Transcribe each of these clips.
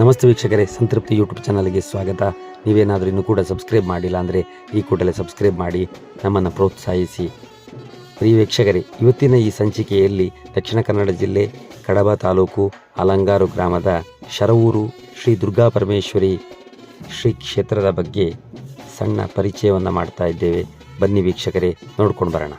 ನಮಸ್ತೆ ವೀಕ್ಷಕರೇ, ಸಂತೃಪ್ತಿ ಯೂಟ್ಯೂಬ್ ಚಾನಲ್ಗೆ ಸ್ವಾಗತ. ನೀವೇನಾದರೂ ಇನ್ನೂ ಕೂಡ ಸಬ್ಸ್ಕ್ರೈಬ್ ಮಾಡಿಲ್ಲ ಅಂದರೆ ಈ ಕೂಡಲೇ ಸಬ್ಸ್ಕ್ರೈಬ್ ಮಾಡಿ, ನಮ್ಮನ್ನು ಪ್ರೋತ್ಸಾಹಿಸಿ. ಪ್ರಿಯ ವೀಕ್ಷಕರೇ, ಇವತ್ತಿನ ಈ ಸಂಚಿಕೆಯಲ್ಲಿ ದಕ್ಷಿಣ ಕನ್ನಡ ಜಿಲ್ಲೆ, ಕಡಬ ತಾಲೂಕು, ಅಲಂಗಾರು ಗ್ರಾಮದ ಶರವೂರು ಶ್ರೀ ದುರ್ಗಾ ಪರಮೇಶ್ವರಿ ಶ್ರೀ ಕ್ಷೇತ್ರದ ಬಗ್ಗೆ ಸಣ್ಣ ಪರಿಚಯವನ್ನು ಮಾಡ್ತಾ ಇದ್ದೇವೆ. ಬನ್ನಿ ವೀಕ್ಷಕರೇ, ನೋಡ್ಕೊಂಡು ಬರೋಣ.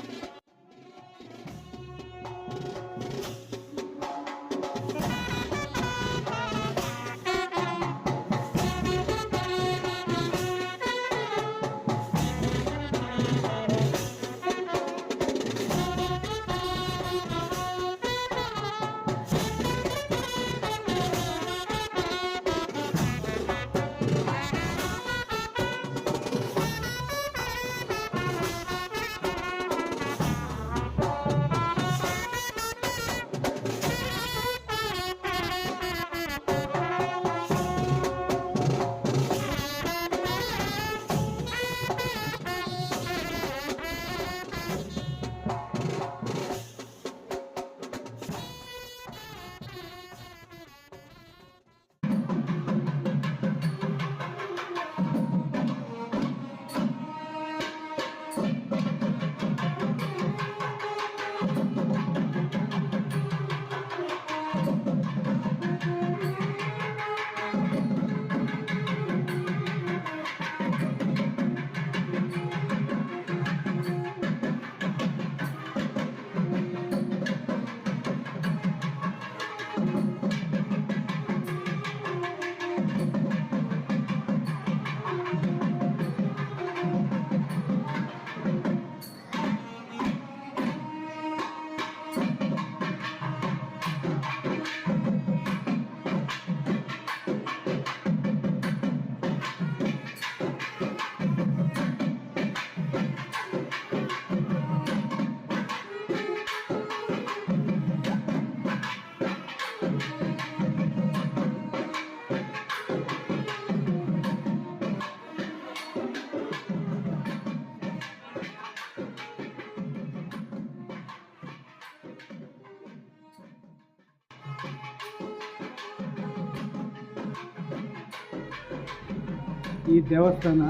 ಈ ದೇವಸ್ಥಾನ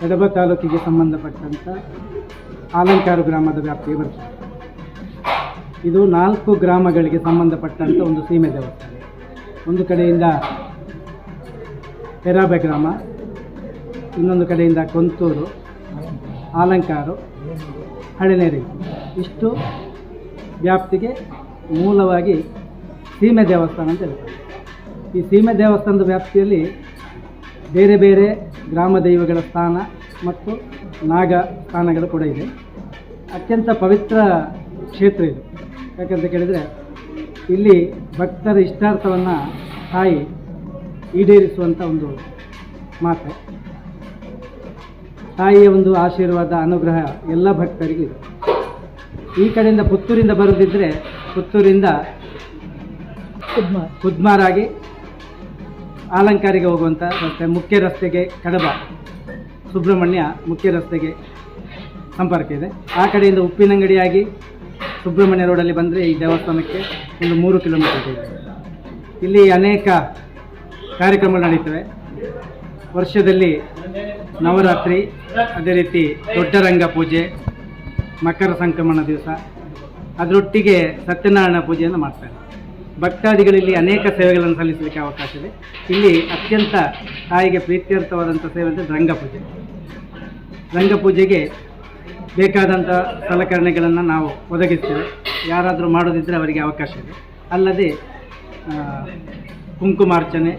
ಕಡಬ ತಾಲೂಕಿಗೆ ಸಂಬಂಧಪಟ್ಟಂಥ ಆಲಂಕಾರ ಗ್ರಾಮದ ವ್ಯಾಪ್ತಿಗೆ ಬರ್ತದೆ. ಇದು ನಾಲ್ಕು ಗ್ರಾಮಗಳಿಗೆ ಸಂಬಂಧಪಟ್ಟಂಥ ಒಂದು ಸೀಮೆ ದೇವಸ್ಥಾನ. ಒಂದು ಕಡೆಯಿಂದ ಪೆರಾಬೆ ಗ್ರಾಮ, ಇನ್ನೊಂದು ಕಡೆಯಿಂದ ಕೊಂತೂರು, ಆಲಂಕಾರು ಹಳೆನೇರಿ ಇಷ್ಟು ವ್ಯಾಪ್ತಿಗೆ ಮೂಲವಾಗಿ ಸೀಮೆ ದೇವಸ್ಥಾನ ಅಂತ ಹೇಳ್ತಾರೆ. ಈ ಸೀಮೆ ದೇವಸ್ಥಾನದ ವ್ಯಾಪ್ತಿಯಲ್ಲಿ ಬೇರೆ ಬೇರೆ ಗ್ರಾಮ ದೈವಗಳ ಸ್ಥಾನ ಮತ್ತು ನಾಗ ಸ್ಥಾನಗಳು ಕೂಡ ಇದೆ. ಅತ್ಯಂತ ಪವಿತ್ರ ಕ್ಷೇತ್ರ ಇದು. ಯಾಕಂತ ಕೇಳಿದರೆ ಇಲ್ಲಿ ಭಕ್ತರ ಇಷ್ಟಾರ್ಥವನ್ನು ತಾಯಿ ಈಡೇರಿಸುವಂಥ ಒಂದು ಮಾತು. ತಾಯಿಯ ಒಂದು ಆಶೀರ್ವಾದ, ಅನುಗ್ರಹ ಎಲ್ಲ ಭಕ್ತರಿಗೂ ಇದೆ. ಈ ಕಡೆಯಿಂದ ಪುತ್ತೂರಿಂದ ಬರೋದಿದ್ದರೆ ಪುತ್ತೂರಿಂದ ಕುದ್ಮಾರಾಗಿ ಆಲಂಕಾರಿಗೆ ಹೋಗುವಂಥ ರಸ್ತೆ ಮುಖ್ಯ ರಸ್ತೆಗೆ ಕಡಬ ಸುಬ್ರಹ್ಮಣ್ಯ ಮುಖ್ಯ ರಸ್ತೆಗೆ ಸಂಪರ್ಕ ಇದೆ. ಆ ಕಡೆಯಿಂದ ಉಪ್ಪಿನಂಗಡಿಯಾಗಿ ಸುಬ್ರಹ್ಮಣ್ಯ ರೋಡಲ್ಲಿ ಬಂದರೆ ಈ ದೇವಸ್ಥಾನಕ್ಕೆ ಒಂದು ಮೂರು ಕಿಲೋಮೀಟರ್ ಇದೆ. ಇಲ್ಲಿ ಅನೇಕ ಕಾರ್ಯಕ್ರಮಗಳು ನಡೀತವೆ. ವರ್ಷದಲ್ಲಿ ನವರಾತ್ರಿ ಅದೇ ರೀತಿ ದೊಡ್ಡ ರಂಗ ಪೂಜೆ ಮಕರ ಸಂಕ್ರಮಣ ದಿವಸ ಅದರೊಟ್ಟಿಗೆ ಸತ್ಯನಾರಾಯಣ ಪೂಜೆಯನ್ನು ಮಾಡ್ತಾರೆ. ಭಕ್ತಾದಿಗಳಲ್ಲಿ ಅನೇಕ ಸೇವೆಗಳನ್ನು ಸಲ್ಲಿಸಲಿಕ್ಕೆ ಅವಕಾಶ ಇದೆ ಇಲ್ಲಿ ಅತ್ಯಂತ ತಾಯಿಗೆ ಪ್ರೀತ್ಯರ್ಥವಾದಂಥ ಸೇವೆ ಅಂದರೆ ರಂಗಪೂಜೆ ರಂಗಪೂಜೆಗೆ ಬೇಕಾದಂಥ ಸಲಕರಣೆಗಳನ್ನು ನಾವು ಒದಗಿಸ್ತೇವೆ. ಯಾರಾದರೂ ಮಾಡೋದಿದ್ದರೆ ಅವರಿಗೆ ಅವಕಾಶ ಇದೆ. ಅಲ್ಲದೆ ಕುಂಕುಮಾರ್ಚನೆ,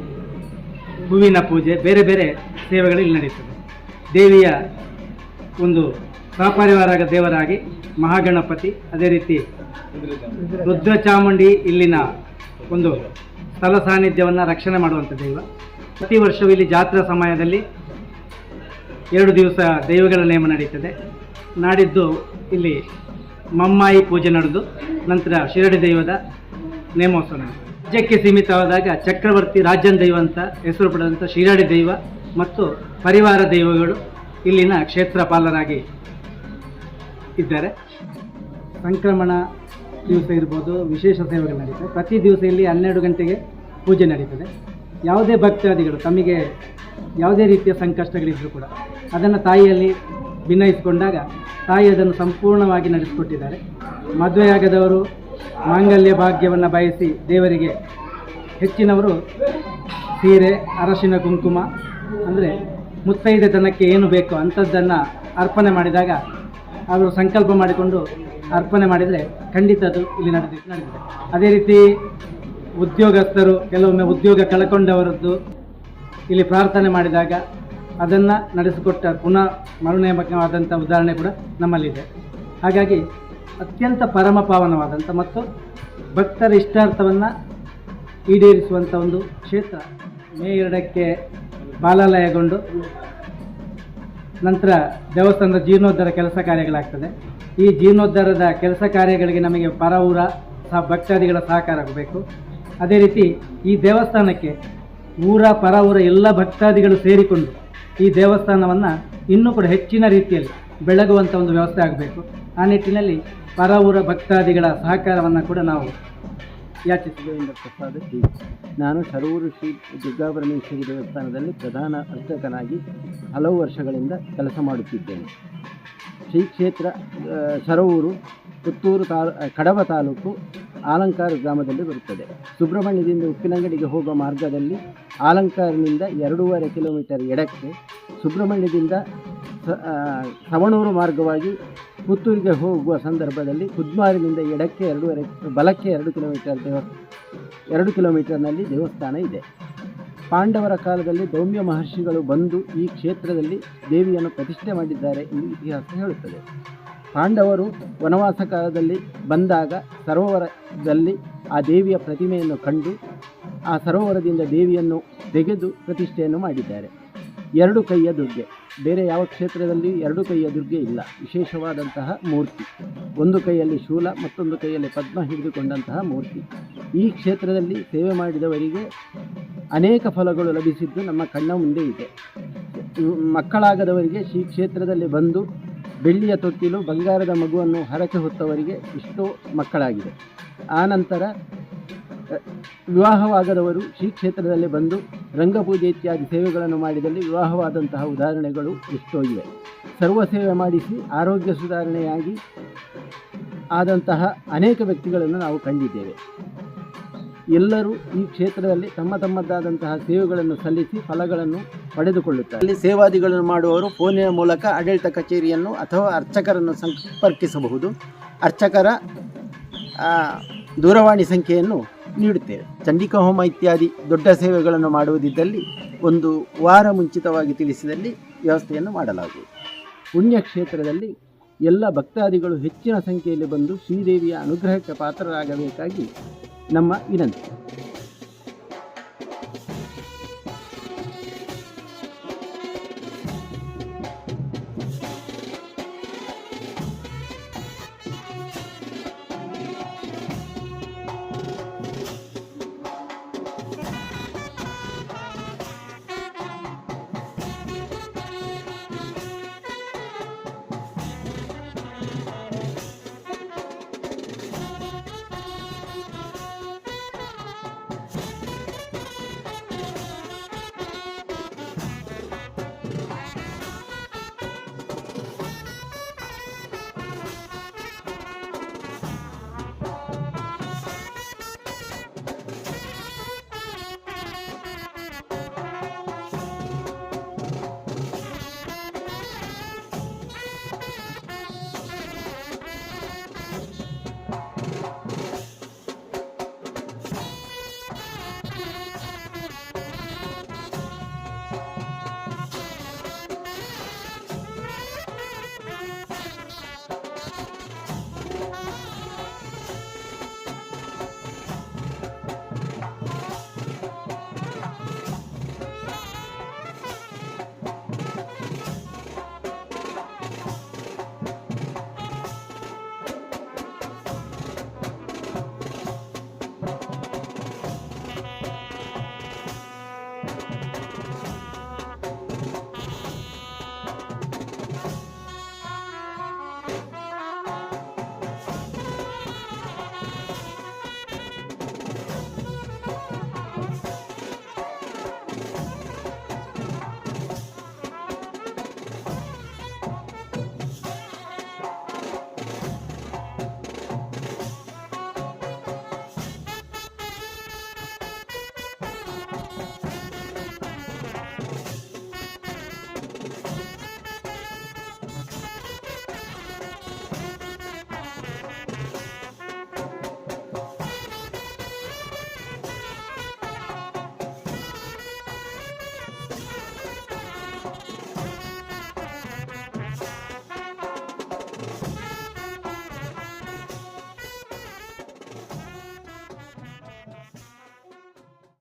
ಹೂವಿನ ಪೂಜೆ, ಬೇರೆ ಬೇರೆ ಸೇವೆಗಳು ಇಲ್ಲಿ ನಡೀತದೆ. ದೇವಿಯ ಒಂದು ಸಹಪರಿವಾರ ದೇವರಾಗಿ ಮಹಾಗಣಪತಿ, ಅದೇ ರೀತಿ ರುದ್ರ ಚಾಮುಂಡಿ ಇಲ್ಲಿನ ಒಂದು ಸ್ಥಳ ಸಾನ್ನಿಧ್ಯವನ್ನು ರಕ್ಷಣೆ ಮಾಡುವಂಥ ದೈವ ಪ್ರತಿ ವರ್ಷವೂ ಇಲ್ಲಿ ಜಾತ್ರಾ ಸಮಯದಲ್ಲಿ ಎರಡು ದಿವಸ ದೈವಗಳ ನೇಮ ನಡೀತದೆ ನಾಡಿದ್ದು ಇಲ್ಲಿ ಮಮ್ಮಾಯಿ ಪೂಜೆ ನಡೆದು ನಂತರ ಶಿರಡಿ ದೈವದ ನೇಮೋತ್ಸವ. ರಾಜ್ಯಕ್ಕೆ ಸೀಮಿತವಾದಾಗ ಚಕ್ರವರ್ತಿ ರಾಜ್ಯನ ದೈವ ಅಂತ ಹೆಸರು ಪಡೆದಂಥ ಶಿರಾಡಿ ದೈವ ಮತ್ತು ಪರಿವಾರ ದೈವಗಳು ಇಲ್ಲಿನ ಕ್ಷೇತ್ರಪಾಲರಾಗಿ ಇದ್ದಾರೆ. ಸಂಕ್ರಮಣ ದಿವಸ ಇರ್ಬೋದು, ವಿಶೇಷ ಸೇವೆಗಳು ನಡೀತದೆ. ಪ್ರತಿ ದಿವಸ ಇಲ್ಲಿ ಹನ್ನೆರಡು ಗಂಟೆಗೆ ಪೂಜೆ ನಡೀತದೆ. ಯಾವುದೇ ಭಕ್ತಾದಿಗಳು ತಮಗೆ ಯಾವುದೇ ರೀತಿಯ ಸಂಕಷ್ಟಗಳಿದ್ದರೂ ಕೂಡ ಅದನ್ನು ತಾಯಿಯಲ್ಲಿ ಭಿನ್ನಯಿಸಿಕೊಂಡಾಗ ತಾಯಿ ಅದನ್ನು ಸಂಪೂರ್ಣವಾಗಿ ನಡೆಸಿಕೊಟ್ಟಿದ್ದಾರೆ. ಮದುವೆಯಾಗದವರು ಮಾಂಗಲ್ಯ ಭಾಗ್ಯವನ್ನು ಬಯಸಿ ದೇವರಿಗೆ ಹೆಚ್ಚಿನವರು ಸೀರೆ, ಅರಶಿನ ಕುಂಕುಮ, ಅಂದರೆ ಮುತ್ತೈದೆತನಕ್ಕೆ ಏನು ಬೇಕೋ ಅಂಥದ್ದನ್ನು ಅರ್ಪಣೆ ಮಾಡಿದಾಗ ಅವರು ಸಂಕಲ್ಪ ಮಾಡಿಕೊಂಡು ಅರ್ಪಣೆ ಮಾಡಿದರೆ ಖಂಡಿತ ಅದು ಇಲ್ಲಿ ನಡೆದಿ ನಡೆದಿದೆ. ಅದೇ ರೀತಿ ಉದ್ಯೋಗಸ್ಥರು, ಕೆಲವೊಮ್ಮೆ ಉದ್ಯೋಗ ಕಳ್ಕೊಂಡವರದ್ದು ಇಲ್ಲಿ ಪ್ರಾರ್ಥನೆ ಮಾಡಿದಾಗ ಅದನ್ನು ನಡೆಸಿಕೊಟ್ಟ ಪುನಃ ಮರುನೇಮಕವಾದಂಥ ಉದಾಹರಣೆ ಕೂಡ ನಮ್ಮಲ್ಲಿದೆ. ಹಾಗಾಗಿ ಅತ್ಯಂತ ಪರಮ ಪಾವನವಾದಂಥ ಮತ್ತು ಭಕ್ತರ ಇಷ್ಟಾರ್ಥವನ್ನು ಈಡೇರಿಸುವಂಥ ಒಂದು ಕ್ಷೇತ್ರ ಮೇ ಎರಡಕ್ಕೆ ಬಾಲಾಲಯಗೊಂಡು ನಂತರ ದೇವಸ್ಥಾನದ ಜೀರ್ಣೋದ್ಧಾರ ಕೆಲಸ ಕಾರ್ಯಗಳಾಗ್ತದೆ. ಈ ಜೀರ್ಣೋದ್ಧಾರದ ಕೆಲಸ ಕಾರ್ಯಗಳಿಗೆ ನಮಗೆ ಪರ ಸಹ ಭಕ್ತಾದಿಗಳ ಸಹಕಾರ ಆಗಬೇಕು. ಅದೇ ರೀತಿ ಈ ದೇವಸ್ಥಾನಕ್ಕೆ ಊರ ಪರ ಎಲ್ಲ ಭಕ್ತಾದಿಗಳು ಸೇರಿಕೊಂಡು ಈ ದೇವಸ್ಥಾನವನ್ನು ಇನ್ನೂ ಕೂಡ ಹೆಚ್ಚಿನ ರೀತಿಯಲ್ಲಿ ಬೆಳಗುವಂಥ ಒಂದು ವ್ಯವಸ್ಥೆ ಆಗಬೇಕು. ಆ ನಿಟ್ಟಿನಲ್ಲಿ ಪರ ಭಕ್ತಾದಿಗಳ ಸಹಕಾರವನ್ನು ಕೂಡ ನಾವು ಯಾಚಿಸಿದ್ದೇವೆ ಪ್ರಸಾದ? ನಾನು ಶರೂರು ಶ್ರೀ ದುರ್ಗಾಪರಮೇಶ್ವರಿ ದೇವಸ್ಥಾನದಲ್ಲಿ ಪ್ರಧಾನ ಅರ್ಚಕನಾಗಿ ಹಲವು ವರ್ಷಗಳಿಂದ ಕೆಲಸ ಮಾಡುತ್ತಿದ್ದೇನೆ. ಶ್ರೀ ಕ್ಷೇತ್ರ ಸರವೂರು ಪುತ್ತೂರು ತಾಲ್ ಕಡಬ ತಾಲೂಕು ಆಲಂಕಾರ ಗ್ರಾಮದಲ್ಲಿ ಬರುತ್ತದೆ. ಸುಬ್ರಹ್ಮಣ್ಯದಿಂದ ಉಪ್ಪಿನಂಗಡಿಗೆ ಹೋಗುವ ಮಾರ್ಗದಲ್ಲಿ ಆಲಂಕಾರನಿಂದ ಎರಡೂವರೆ ಕಿಲೋಮೀಟರ್ ಎಡಕ್ಕೆ ಸುಬ್ರಹ್ಮಣ್ಯದಿಂದ ಸವಣೂರು ಮಾರ್ಗವಾಗಿ ಪುತ್ತೂರಿಗೆ ಹೋಗುವ ಸಂದರ್ಭದಲ್ಲಿ ಕುದ್ಮಾರಿನಿಂದ ಎಡಕ್ಕೆ ಎರಡೂವರೆ, ಬಲಕ್ಕೆ ಎರಡು ಕಿಲೋಮೀಟರ್ ದೇವ, ಎರಡು ಕಿಲೋಮೀಟರ್ನಲ್ಲಿ ದೇವಸ್ಥಾನ ಇದೆ. ಪಾಂಡವರ ಕಾಲದಲ್ಲಿ ದೌಮ್ಯ ಮಹರ್ಷಿಗಳು ಬಂದು ಈ ಕ್ಷೇತ್ರದಲ್ಲಿ ದೇವಿಯನ್ನು ಪ್ರತಿಷ್ಠೆ ಮಾಡಿದ್ದಾರೆ ಎಂದು ಇತಿಹಾಸ ಹೇಳುತ್ತದೆ. ಪಾಂಡವರು ವನವಾಸ ಕಾಲದಲ್ಲಿ ಬಂದಾಗ ಸರೋವರದಲ್ಲಿ ಆ ದೇವಿಯ ಪ್ರತಿಮೆಯನ್ನು ಕಂಡು ಆ ಸರೋವರದಿಂದ ದೇವಿಯನ್ನು ತೆಗೆದು ಪ್ರತಿಷ್ಠೆಯನ್ನು ಮಾಡಿದ್ದಾರೆ. ಎರಡು ಕೈಯ ದುರ್ಗೆ. ಬೇರೆ ಯಾವ ಕ್ಷೇತ್ರದಲ್ಲಿ ಎರಡು ಕೈಯ ದುರ್ಗೆ ಇಲ್ಲ. ವಿಶೇಷವಾದಂತಹ ಮೂರ್ತಿ. ಒಂದು ಕೈಯಲ್ಲಿ ಶೂಲ, ಮತ್ತೊಂದು ಕೈಯಲ್ಲಿ ಪದ್ಮ ಹಿಡಿದುಕೊಂಡಂತಹ ಮೂರ್ತಿ. ಈ ಕ್ಷೇತ್ರದಲ್ಲಿ ಸೇವೆ ಮಾಡಿದವರಿಗೆ ಅನೇಕ ಫಲಗಳು ಲಭಿಸಿದ್ದು ನಮ್ಮ ಕಣ್ಣ ಮುಂದೆ ಇದೆ. ಮಕ್ಕಳಾಗದವರಿಗೆ ಈ ಕ್ಷೇತ್ರದಲ್ಲಿ ಬಂದು ಬೆಳ್ಳಿಯ ತೊಟ್ಟಿಲು, ಬಂಗಾರದ ಮಗುವನ್ನು ಹರಕೆ ಹೊತ್ತವರಿಗೆ ಇಷ್ಟೋ ಮಕ್ಕಳಾಗಿದೆ. ಆನಂತರ ವಿವಾಹವಾಗದವರು ಶ್ರೀ ಕ್ಷೇತ್ರದಲ್ಲಿ ಬಂದು ರಂಗಪೂಜೆ ಇತ್ಯಾದಿ ಸೇವೆಗಳನ್ನು ಮಾಡಿದಲ್ಲಿ ವಿವಾಹವಾದಂತಹ ಉದಾಹರಣೆಗಳು ಎಷ್ಟೋ ಇವೆ. ಸರ್ವ ಸೇವೆ ಮಾಡಿಸಿ ಆರೋಗ್ಯ ಸುಧಾರಣೆಯಾಗಿ ಆದಂತಹ ಅನೇಕ ವ್ಯಕ್ತಿಗಳನ್ನು ನಾವು ಕಂಡಿದ್ದೇವೆ. ಎಲ್ಲರೂ ಈ ಕ್ಷೇತ್ರದಲ್ಲಿ ತಮ್ಮ ತಮ್ಮದಾದಂತಹ ಸೇವೆಗಳನ್ನು ಸಲ್ಲಿಸಿ ಫಲಗಳನ್ನು ಪಡೆದುಕೊಳ್ಳುತ್ತಾರೆ. ಅಲ್ಲಿ ಸೇವಾದಿಗಳನ್ನು ಮಾಡುವವರು ಫೋನಿನ ಮೂಲಕ ಆಡಳಿತ ಕಚೇರಿಯನ್ನು ಅಥವಾ ಅರ್ಚಕರನ್ನು ಸಂಪರ್ಕಿಸಬಹುದು. ಅರ್ಚಕರ ದೂರವಾಣಿ ಸಂಖ್ಯೆಯನ್ನು ನೀಡುತ್ತೇವೆ. ಚಂಡಿಕಾ ಹೋಮ ಇತ್ಯಾದಿ ದೊಡ್ಡ ಸೇವೆಗಳನ್ನು ಮಾಡುವುದಿದ್ದಲ್ಲಿ ಒಂದು ವಾರ ಮುಂಚಿತವಾಗಿ ತಿಳಿಸಿದಲ್ಲಿ ವ್ಯವಸ್ಥೆಯನ್ನು ಮಾಡಲಾಗುವುದು. ಪುಣ್ಯಕ್ಷೇತ್ರದಲ್ಲಿ ಎಲ್ಲ ಭಕ್ತಾದಿಗಳು ಹೆಚ್ಚಿನ ಸಂಖ್ಯೆಯಲ್ಲಿ ಬಂದು ಶ್ರೀದೇವಿಯ ಅನುಗ್ರಹಕ್ಕೆ ಪಾತ್ರರಾಗಬೇಕಾಗಿ ನಮ್ಮ ವಿನಂತಿ.